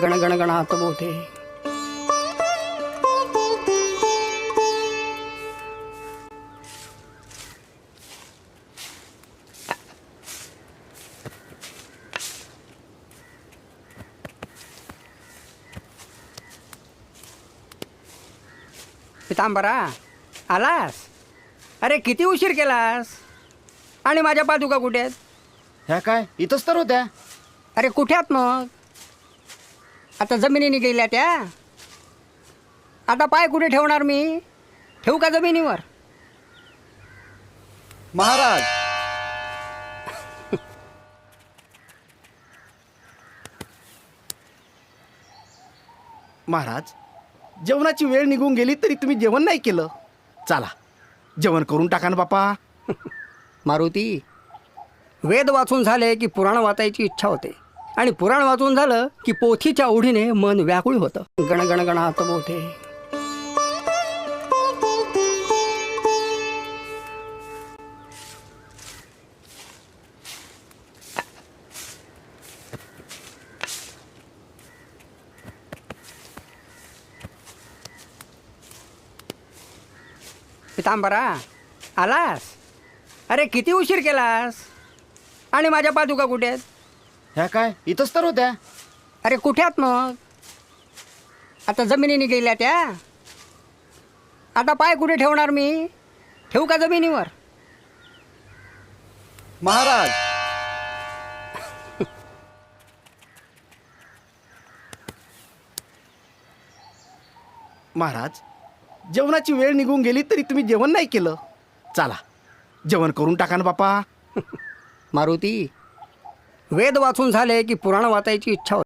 गण गण गणात बोधे पितांबरा आलास? अरे किती उशीर केलास? आणि माझ्या पादुका कुठे आहेत? ह्या काय? इथंच तर होत्या. अरे कुठे आहात मग? आता जमिनीने गेल्या त्या. आता पाय कुठे ठेवणार मी? ठेवू का जमिनीवर? महाराज. महाराज जेवणाची वेळ निघून गेली तरी तुम्ही जेवण नाही केलं. चला जेवण करून टाका ना बापा. मारुती वेद वाचून झाले की पुराण वाचायची इच्छा होते. आणि पुराण वाचून झालं की पोथीच्या ओढीने मन व्याकुळ होतं. गण गण गणात पितांबरा आलास? अरे किती उशीर केलास? आणि माझ्या पादुका कुठे आहेत? ह्या काय? इथंच तर होत्या. अरे कुठे आहात मग? आता जमिनीने गेल्या त्या. आता पाय कुठे ठेवणार मी? ठेवू का जमिनीवर? महाराज. महाराज जेवणाची वेळ निघून गेली तरी तुम्ही जेवण नाही केलं. चला जेवण करून टाका ना बापा. मारुती वेद वाचून झाले की पुराण वाचायची इच्छा होते.